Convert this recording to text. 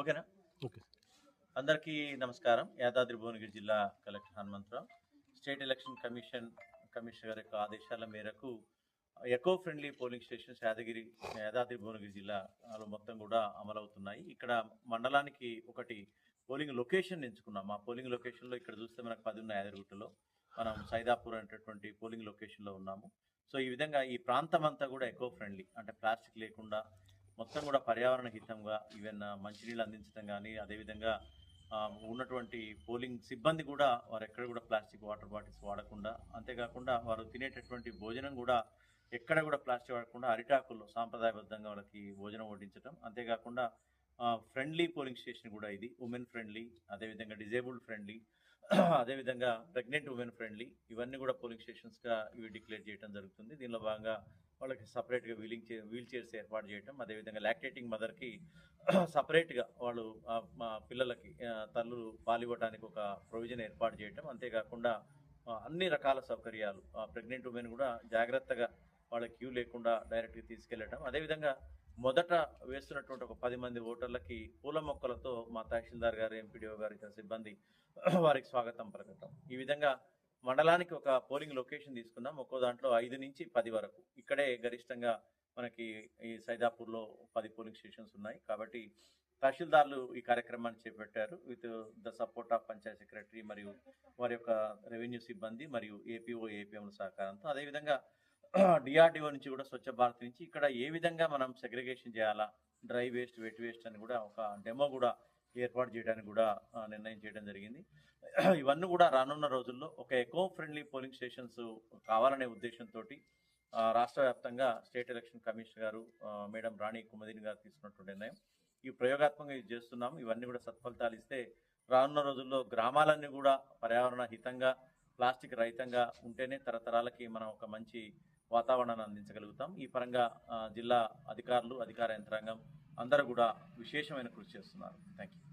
ఓకేనా ఓకే అందరికీ నమస్కారం. యాదాద్రి భువనగిరి జిల్లా collector Hanumantharao. State election commission commissioner గారి యొక్క ఆదేశాల మేరకు eco friendly polling stations Yadagiri Yadadri Bhuvanagiri జిల్లాలో మొత్తం కూడా అమలవుతున్నాయి. ఇక్కడ మండలానికి ఒకటి పోలింగ్ లొకేషన్ ఎంచుకున్నాం. మా పోలింగ్ లొకేషన్లో ఇక్కడ చూస్తే మనకు పది ఉన్నాయి యాదగిరిగుట్టలో మనం సైదాపూర్ అనేటటువంటి పోలింగ్ లొకేషన్లో ఉన్నాము. సో ఈ విధంగా ఈ ప్రాంతం అంతా కూడా ఎకో ఫ్రెండ్లీ అంటే ప్లాస్టిక్ లేకుండా మొత్తం కూడా పర్యావరణ హితంగా ఈవెన్ మంచినీళ్ళు అందించడం కానీ అదేవిధంగా ఉన్నటువంటి పోలింగ్ సిబ్బంది కూడా వారు ఎక్కడ కూడా ప్లాస్టిక్ వాటర్ బాటిల్స్ వాడకుండా అంతేకాకుండా వారు తినేటటువంటి భోజనం కూడా ఎక్కడ కూడా ప్లాస్టిక్ వాడకుండా అరిటాకుల్లో సాంప్రదాయబద్ధంగా వాళ్ళకి భోజనం వడ్డించడం అంతేకాకుండా ఫ్రెండ్లీ పోలింగ్ స్టేషన్ కూడా ఇది. ఉమెన్ ఫ్రెండ్లీ అదేవిధంగా డిజేబుల్డ్ ఫ్రెండ్లీ అదేవిధంగా ప్రెగ్నెంట్ ఉమెన్ ఫ్రెండ్లీ ఇవన్నీ కూడా పోలింగ్ స్టేషన్స్గా ఇవి డిక్లేర్ చేయడం జరుగుతుంది. దీనిలో భాగంగా వాళ్ళకి సపరేట్గా వీలింగ్ చే వీల్ చైర్స్ ఏర్పాటు చేయటం అదేవిధంగా లాక్టేటింగ్ మదర్కి సపరేట్గా వాళ్ళు మా పిల్లలకి తల్లు పాలివ్వటానికి పాలివ్వడానికి ఒక ప్రొవిజన్ ఏర్పాటు చేయటం అంతేకాకుండా అన్ని రకాల సౌకర్యాలు ప్రెగ్నెంట్ ఉమెన్ కూడా జాగ్రత్తగా వాళ్ళ క్యూ లేకుండా డైరెక్ట్గా తీసుకెళ్ళటం. అదేవిధంగా మొదట వేస్తున్నటువంటి ఒక పది మంది ఓటర్లకి పూల మొక్కలతో మా తహసీల్దార్ గారు ఎంపీడీఓ గారు ఇతర సిబ్బంది వారికి స్వాగతం పలకటం. ఈ విధంగా మండలానికి ఒక పోలింగ్ లొకేషన్ తీసుకున్నాం ఒక్కో దాంట్లో ఐదు నుంచి పది వరకు. ఇక్కడే గరిష్టంగా మనకి ఈ సైదాపూర్లో పది పోలింగ్ స్టేషన్స్ ఉన్నాయి. కాబట్టి తహసీల్దార్లు ఈ కార్యక్రమాన్ని చేపట్టారు. With the support of panchayat secretary మరియు వారి యొక్క రెవెన్యూ సిబ్బంది మరియు ఏపీఓ ఏపీఎంల సహకారంతో. అదేవిధంగా డిఆర్డిఓ నుంచి కూడా స్వచ్ఛ భారత్ నుంచి ఇక్కడ ఏ విధంగా మనం సెగ్రిగేషన్ చేయాలా? డ్రై వేస్ట్ వెట్ వేస్ట్ అని కూడా ఒక డెమో కూడా ఏర్పాటు చేయడానికి కూడా నిర్ణయం చేయడం జరిగింది. ఇవన్నీ కూడా రానున్న రోజుల్లో ఒక ఎకో ఫ్రెండ్లీ పోలింగ్ స్టేషన్స్ కావాలనే ఉద్దేశంతో రాష్ట్ర వ్యాప్తంగా స్టేట్ ఎలక్షన్ కమిషనర్ గారు మేడం రాణి కుమదిని గారు తీసుకున్నటువంటి నిర్ణయం. ఈ ప్రయోగాత్మకంగా ఇది చేస్తున్నాం ఇవన్నీ కూడా సత్ఫలితాలు ఇస్తే రానున్న రోజుల్లో గ్రామాలన్నీ కూడా పర్యావరణ హితంగా ప్లాస్టిక్ రహితంగా ఉంటేనే తరతరాలకి మనం ఒక మంచి వాతావరణాన్ని అందించగలుగుతాం. ఈ పరంగా జిల్లా అధికారులు అధికార యంత్రాంగం అందరూ కూడా విశేషమైన కృషి చేస్తున్నారు. Thank you